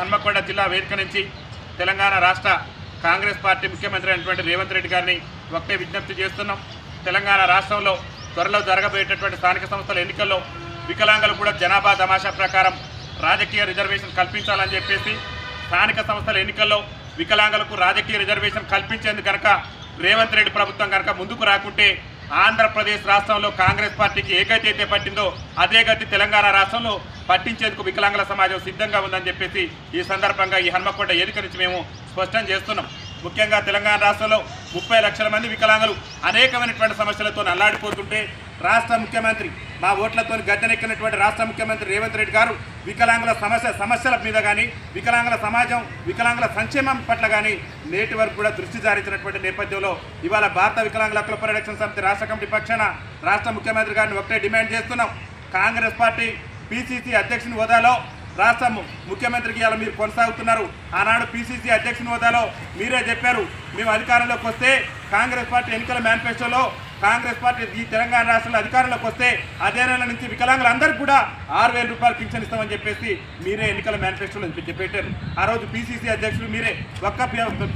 హన్మకొండ జిల్లా వేదిక నుంచి తెలంగాణ రాష్ట్ర కాంగ్రెస్ పార్టీ ముఖ్యమంత్రి అయినటువంటి రేవంత్ రెడ్డి గారిని ఒకటే విజ్ఞప్తి చేస్తున్నాం. తెలంగాణ రాష్ట్రంలో త్వరలో జరగబోయేటటువంటి స్థానిక సంస్థల ఎన్నికల్లో వికలాంగులు కూడా జనాభా తమాషా ప్రకారం రాజకీయ రిజర్వేషన్ కల్పించాలని చెప్పేసి స్థానిక సంస్థల ఎన్నికల్లో వికలాంగులకు రాజకీయ రిజర్వేషన్ కల్పించేందుకు కనుక రేవంత్ రెడ్డి ప్రభుత్వం కనుక ముందుకు రాకుంటే ఆంధ్రప్రదేశ్ రాష్ట్రంలో కాంగ్రెస్ పార్టీకి ఏ గతి అయితే పట్టిందో అదే గతి తెలంగాణ రాష్ట్రంలో పట్టించేందుకు వికలాంగుల సమాజం సిద్ధంగా ఉందని చెప్పేసి ఈ సందర్భంగా ఈ హన్మకొండ ఎదుక నుంచి మేము స్పష్టం చేస్తున్నాం. ముఖ్యంగా తెలంగాణ రాష్ట్రంలో ముప్పై లక్షల మంది వికలాంగులు అనేకమైనటువంటి సమస్యలతో అల్లాడిపోతుంటే రాష్ట్ర ముఖ్యమంత్రి మా ఓట్లతో గద్దెనెక్కినటువంటి రాష్ట్ర ముఖ్యమంత్రి రేవంత్ రెడ్డి గారు వికలాంగుల సమస్య సమస్యల మీద కానీ వికలాంగుల సమాజం వికలాంగుల సంక్షేమం పట్ల కానీ నేటి వరకు కూడా దృష్టి సారించినటువంటి నేపథ్యంలో ఇవాళ భారత వికలాంగుల హక్కుల పరిరక్షణ సమితి రాష్ట్ర కమిటీ పక్షాన రాష్ట్ర ముఖ్యమంత్రి గారిని ఒకటే డిమాండ్ చేస్తున్నాం. కాంగ్రెస్ పార్టీ పిసిసి అధ్యక్షుని హోదాలో రాష్ట్ర ముఖ్యమంత్రికి ఇలా మీరు కొనసాగుతున్నారు. ఆనాడు పిసిసి అధ్యక్షుని హోదాలో మీరే చెప్పారు. మేము అధికారంలోకి వస్తే కాంగ్రెస్ పార్టీ ఎన్నికల మేనిఫెస్టోలో కాంగ్రెస్ పార్టీ ఈ తెలంగాణ రాష్ట్రంలో అధికారంలోకి వస్తే అదే నెల నుంచి వికలాంగులందరికీ కూడా ఆరు వేల రూపాయలు పింఛన్ ఇస్తామని చెప్పేసి మీరే ఎన్నికల మేనిఫెస్టోలో చెప్పారు ఆ రోజు పిసిసి అధ్యక్షులు మీరే ఒక్క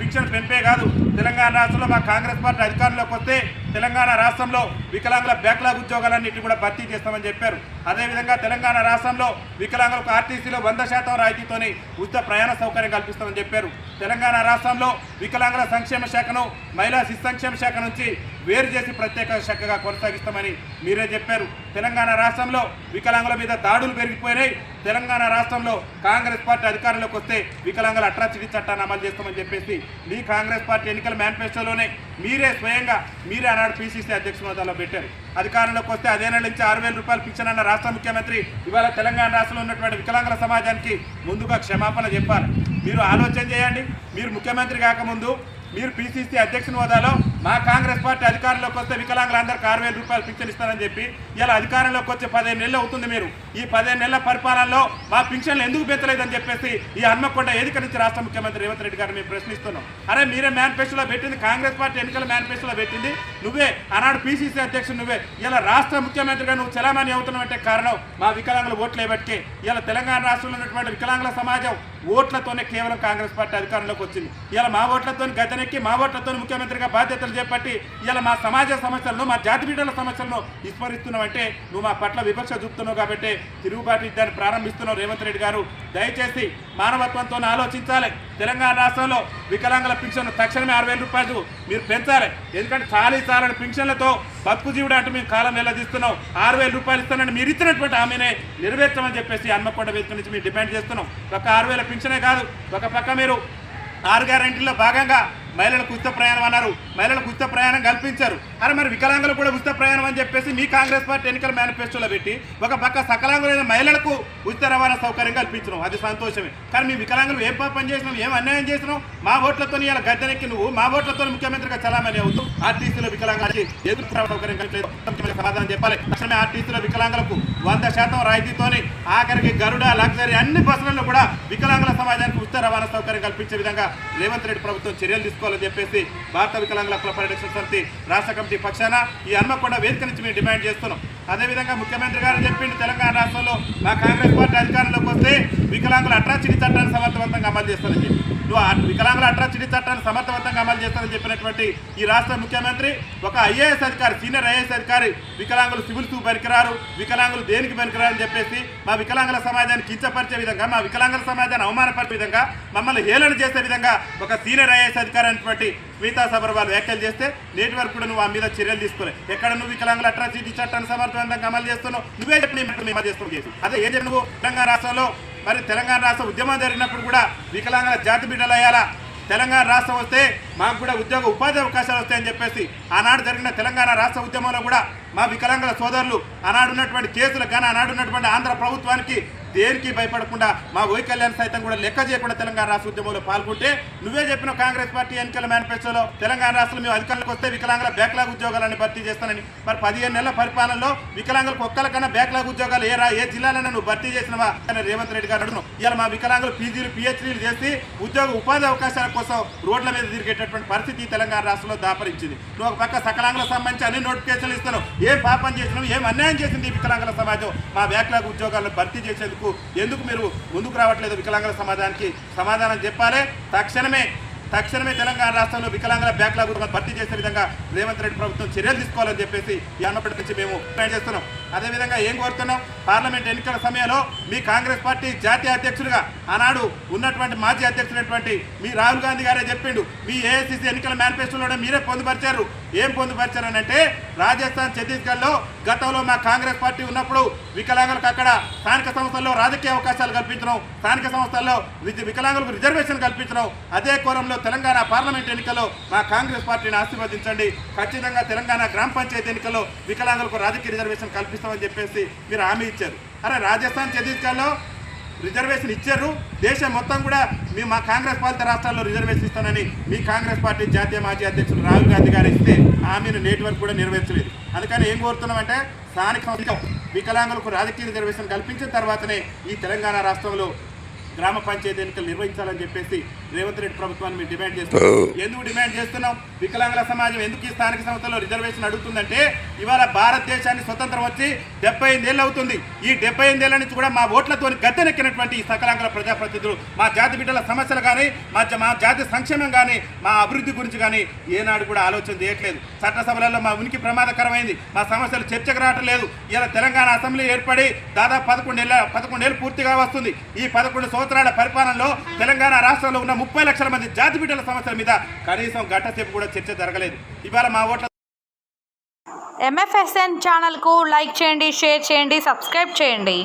పింఛన్ పెంపే కాదు. తెలంగాణ రాష్ట్రంలో మా కాంగ్రెస్ పార్టీ అధికారంలోకి వస్తే తెలంగాణ రాష్ట్రంలో వికలాంగుల బ్యాక్లాగ్ ఉద్యోగాలన్నింటినీ కూడా భర్తీ చేస్తామని చెప్పారు. అదేవిధంగా తెలంగాణ రాష్ట్రంలో వికలాంగులకు ఆర్టీసీలో వంద శాతం రాయితీతోని ఉచిత ప్రయాణ సౌకర్యం కల్పిస్తామని చెప్పారు. తెలంగాణ రాష్ట్రంలో వికలాంగుల సంక్షేమ శాఖను మహిళా శిశు సంక్షేమ శాఖ నుంచి వేరు చేసి ప్రత్యేక శాఖగా కొనసాగిస్తామని మీరే చెప్పారు. తెలంగాణ రాష్ట్రంలో వికలాంగుల మీద దాడులు పెరిగిపోయినాయి. తెలంగాణ రాష్ట్రంలో కాంగ్రెస్ పార్టీ అధికారంలోకి వస్తే వికలాంగుల అట్రాసిటీ చట్టాన్ని అమలు చేస్తామని చెప్పేసి మీ కాంగ్రెస్ పార్టీ ఎన్నికల మేనిఫెస్టోలోనే మీరే స్వయంగా మీరే ఆనాడు పిసిసి అధ్యక్ష హోదాలో పెట్టారు. అధికారంలోకి వస్తే అదే నెల నుంచి ఆరు వేల రూపాయలు పింఛన్ అన్న రాష్ట్ర ముఖ్యమంత్రి ఇవాళ తెలంగాణ రాష్ట్రంలో ఉన్నటువంటి వికలాంగుల సమాజానికి ముందుగా క్షమాపణ చెప్పాలి. మీరు ఆలోచన చేయండి. మీరు ముఖ్యమంత్రి కాకముందు మీరు పిసిసి అధ్యక్షుని హోదాలో మా కాంగ్రెస్ పార్టీ అధికారంలోకి వస్తే వికలాంగులందరికీ ఆరు వేల రూపాయలు పింఛన్ ఇస్తారని చెప్పి ఇలా అధికారంలోకి వచ్చే పదిహేను నెలలు అవుతుంది మీరు. ఈ పదిహేను నెలల పరిపాలనలో మా పింఛన్లు ఎందుకు పెంచలేదని చెప్పేసి ఈ హన్మకొండ ఏదిక నుంచి రాష్ట్ర ముఖ్యమంత్రి రేవంత్ రెడ్డి గారిని మేము ప్రశ్నిస్తున్నాం. అరే మీరే మేనిఫెస్టోలో పెట్టింది కాంగ్రెస్ పార్టీ ఎన్నికల మేనిఫెస్టోలో పెట్టింది నువ్వే ఆనాడు పిసిసి అధ్యక్షుడు నువ్వే. ఇలా రాష్ట్ర ముఖ్యమంత్రిగా నువ్వు చలామణి అవుతున్నావంటే కారణం మా వికలాంగుల ఓట్లే బట్టి ఇలా తెలంగాణ రాష్ట్రంలో ఉన్నటువంటి వికలాంగుల సమాజం ఓట్లతోనే కేవలం కాంగ్రెస్ పార్టీ అధికారంలోకి వచ్చింది. ఇలా మా ఓట్లతో గతనెక్కి మా ఓట్లతో ముఖ్యమంత్రిగా బాధ్యతలు చేపట్టి ఇలా మా సమాజ సమస్యలను మా జాతి బిడ్డల సమస్యలను విస్మరిస్తున్నావంటే నువ్వు మా పట్ల విపక్ష చూపుతున్నావు కాబట్టి తిరుగుబాటు యుద్ధాన్ని ప్రారంభిస్తున్నావు రేవంత్ రెడ్డి గారు. దయచేసి మానవత్వంతో ఆలోచించాలి. తెలంగాణ రాష్ట్రంలో వికలాంగుల పింఛన్ తక్షణమే ఆరు వేల రూపాయలు మీరు పెంచాలి. ఎందుకంటే చాలీ చాలని పింఛన్లతో బతుకు జీవుడు అంటూ మేము కాలం వెళ్ళదీస్తున్నాం ఆరు వేల రూపాయలు ఇస్తానని మీరు ఇచ్చినటువంటి హామీనే నెరవేర్చమని చెప్పేసి హన్మకొండ వేదిక నుంచి మేము డిమాండ్ చేస్తున్నాం. ఒక ఆరు వేల పింఛనే కాదు. ఒక పక్క మీరు ఆరు గ్యారెంటీలో భాగంగా మహిళలకు ఉచిత ప్రయాణం అన్నారు. మహిళలకు ఉచిత ప్రయాణం కల్పించారు. అరే మరి వికలాంగులు కూడా ఉచిత ప్రయాణం అని చెప్పేసి మీ కాంగ్రెస్ పార్టీ ఎన్నికల మేనిఫెస్టోలో పెట్టి ఒక పక్క సకలాంగులైన మహిళలకు ఉచిత రవాణా సౌకర్యం కల్పించడం అది సంతోషమే. కానీ మీ వికలాంగులు ఏం పాపం చేసినాం ఏం అన్యాయం చేసినాం మా ఓట్లతో ఇలా గద్దెనెక్కి నువ్వు మా ఓట్లతో ముఖ్యమంత్రిగా చలామణి అవుతూ ఆర్టీసీలో వికలాంగాలకి ఎదురు సౌకర్యం కల్పించలేదు. సమాధానం చెప్పాలి. తక్షణమే ఆర్టీసీలో వికలాంగులకు వంద శాతం రాయితీతోని ఆఖరికి గరుడ లగ్జరీ అన్ని బస్సులలో కూడా వికలాంగుల సమాజానికి ఉచిత రవాణా సౌకర్యం కల్పించే విధంగా రేవంత్ రెడ్డి ప్రభుత్వం చర్యలు తీసుకోవాలని చెప్పేసి భారత వికలాంగుల హక్కుల పరిరక్షణ సమితి రాష్ట్ర కమిటీ పక్షాన ఈ హన్మకొండ వేదిక నుంచి మేము డిమాండ్ చేస్తున్నాం. అదేవిధంగా ముఖ్యమంత్రి గారు చెప్పిండు తెలంగాణ రాష్ట్రంలో మా కాంగ్రెస్ పార్టీ అధికారంలోకి వస్తే వికలాంగుల అట్రాసిటీ చట్టాన్ని సమర్థవంతంగా అమలు చేస్తానని వికలాంగుల అట్రాసిటీ చట్టాన్ని సమర్థవంతంగా అమలు చేస్తారని చెప్పినటువంటి ఈ రాష్ట్ర ముఖ్యమంత్రి ఒక ఐఏఎస్ అధికారి సీనియర్ ఐఏఎస్ అధికారి వికలాంగులు సివిల్స్ పనికిరారు వికలాంగులు దేనికి పనికిరారు అని చెప్పేసి మా వికలాంగుల సమాజాన్ని కించపరిచే విధంగా మా వికలాంగుల సమాజాన్ని అవమానపరిచే విధంగా మమ్మల్ని హేళన చేసే విధంగా ఒక సీనియర్ ఐఏఎస్ అధికారి అనేటువంటి స్మితా సబర్వాల్ వ్యాఖ్యలు చేస్తే నేటి వరకు కూడా నువ్వు ఆ మీద చర్యలు తీసుకోలే. ఎక్కడ నువ్వు వికలాంగుల అట్రాసిటీ చట్టాన్ని సమర్థవంతంగా అమలు చేస్తున్నావు? నువ్వే చెప్పి మేము చేస్తున్నావు అదే ఏం చెప్పి నువ్వు తెలంగాణ రాష్ట్రంలో మరి తెలంగాణ రాష్ట్ర ఉద్యమం జరిగినప్పుడు కూడా వికలాంగుల జాతి బిడ్డలు తెలంగాణ రాష్ట్రం వస్తే మాకు కూడా ఉద్యోగ ఉపాధి అవకాశాలు వస్తాయని చెప్పేసి ఆనాడు జరిగిన తెలంగాణ రాష్ట్ర ఉద్యమంలో కూడా మా వికలాంగుల సోదరులు ఆనాడున్నటువంటి కేసులకు కానీ ఆనాడున్నటువంటి ఆంధ్ర ప్రభుత్వానికి దేనికి భయపడకుండా మా వైకల్యాన్ని సైతం కూడా లెక్క చేయకుండా తెలంగాణ రాష్ట్ర ఉద్యమంలో పాల్గొంటే నువ్వే చెప్పిన కాంగ్రెస్ పార్టీ ఎన్నికల మేనిఫెస్టోలో తెలంగాణ రాష్ట్రంలో మేము అధికారులకు వస్తే వికలాంగుల బ్యాక్లాగ్ ఉద్యోగాలను భర్తీ చేస్తానని. మరి పదిహేను నెలల పరిపాలనలో వికలాంగులకు ఒక్కలకన్నా బ్యాక్లాగ్ ఉద్యోగాలు ఏ రా ఏ జిల్లాలైనా నువ్వు భర్తీ చేసినవా? అని రేవంత్ రెడ్డి గారు అడుగును. ఇలా మా వికలాంగులు పీజీలు పిహెచ్డీలు చేసి ఉద్యోగ ఉపాధి అవకాశాల కోసం రోడ్ల మీద అనేటటువంటి పరిస్థితి ఈ తెలంగాణ రాష్ట్రంలో దాపరించింది. నువ్వు ఒక పక్క సకలాంగులకు సంబంధించి అన్ని నోటిఫికేషన్లు ఇస్తున్నావు. ఏం పాపం చేసినావు? ఏం అన్యాయం చేసింది ఈ వికలాంగుల సమాజం? మా బ్యాక్లాగ్ ఉద్యోగాలను భర్తీ చేసేందుకు ఎందుకు మీరు ముందుకు రావట్లేదు వికలాంగుల సమాజానికి? సమాధానం చెప్పాలి. తక్షణమే తక్షణమే తెలంగాణ రాష్ట్రంలో వికలాంగుల బ్యాక్లాగ్ భర్తీ చేసే విధంగా రేవంత్ రెడ్డి ప్రభుత్వం చర్యలు తీసుకోవాలని చెప్పేసి ఈ అన్నప్పటి నుంచి మేము డిమాండ్ చేస్తున్నాం. అదేవిధంగా ఏం కోరుతున్నాం? పార్లమెంట్ ఎన్నికల సమయంలో మీ కాంగ్రెస్ పార్టీ జాతీయ అధ్యక్షుడిగా ఆనాడు ఉన్నటువంటి మాజీ అధ్యక్షుడైనటువంటి మీ రాహుల్ గాంధీ గారే చెప్పిండు. మీ ఏఐసిసి ఎన్నికల మేనిఫెస్టోలో మీరే పొందుపరిచారు. ఏం పొందుపరిచారని అంటే రాజస్థాన్ ఛత్తీస్గఢ్లో గతంలో మా కాంగ్రెస్ పార్టీ ఉన్నప్పుడు వికలాంగులకు అక్కడ స్థానిక సంస్థల్లో రాజకీయ అవకాశాలు కల్పించడం స్థానిక సంస్థల్లో వికలాంగులకు రిజర్వేషన్ కల్పించడం అదే కోరంలో తెలంగాణ పార్లమెంట్ ఎన్నికల్లో మా కాంగ్రెస్ పార్టీని ఆశీర్వదించండి. ఖచ్చితంగా తెలంగాణ గ్రామ పంచాయతీ ఎన్నికల్లో వికలాంగులకు రాజకీయ రిజర్వేషన్ కల్పిస్తామని చెప్పేసి మీరు హామీ ఇచ్చారు. అరే రాజస్థాన్ ఛత్తీస్గఢ్లో రిజర్వేషన్ ఇచ్చారు. దేశం మొత్తం కూడా మీ మా కాంగ్రెస్ పాలిత రాష్ట్రాల్లో రిజర్వేషన్ ఇస్తానని మీ కాంగ్రెస్ పార్టీ జాతీయ మాజీ అధ్యక్షుడు రాహుల్ గాంధీ గారు ఇస్తే హామీని నేటి వరకు కూడా నెరవేర్చలేదు. అందుకని ఏం కోరుతున్నామంటే స్థానిక సంస్థ వికలాంగులకు రాజకీయ రిజర్వేషన్ కల్పించిన తర్వాతనే ఈ తెలంగాణ రాష్ట్రంలో గ్రామ పంచాయతీ ఎన్నికలు నిర్వహించాలని చెప్పేసి రేవంత్ రెడ్డి ప్రభుత్వాన్ని మేము డిమాండ్ చేస్తున్నాం. ఎందుకు డిమాండ్ చేస్తున్నాం? వికలాంగుల సమాజం ఎందుకు ఈ స్థానిక సంస్థలో రిజర్వేషన్ అడుగుతుందంటే ఇవాళ భారతదేశాన్ని స్వతంత్రం వచ్చి డెబ్బై ఎనిమిదేళ్ళు అవుతుంది. ఈ డెబ్బై ఎనిమిదేళ్ళ నుంచి కూడా మా ఓట్లతో గద్దెనెక్కినటువంటి ఈ సకలాంగుల ప్రజాప్రతినిధులు మా జాతి బిడ్డల సమస్యలు కానీ మా మా జాతి సంక్షేమం కానీ మా అభివృద్ధి గురించి కానీ ఏనాడు కూడా ఆలోచన చేయట్లేదు. చట్టసభలలో మా ఉనికి ప్రమాదకరమైంది. మా సమస్యలు చర్చకు రావటం లేదు. ఇలా తెలంగాణ అసెంబ్లీ ఏర్పడి దాదాపు పదకొండేళ్ళ పదకొండేళ్ళు పూర్తిగా వస్తుంది. ఈ పదకొండు సంవత్సరాల పరిపాలనలో తెలంగాణ రాష్ట్రంలో ఉన్న ముప్పై లక్షల మంది జాతి బిడ్డల సమస్యల మీద కనీసం గంట సేపు కూడా చర్చ జరగలేదు. ఇవాళ మా ఓట్ల ఎంఎఫ్ఎస్ఎన్ ఛానల్కు లైక్ చేయండి షేర్ చేయండి సబ్స్క్రైబ్ చేయండి.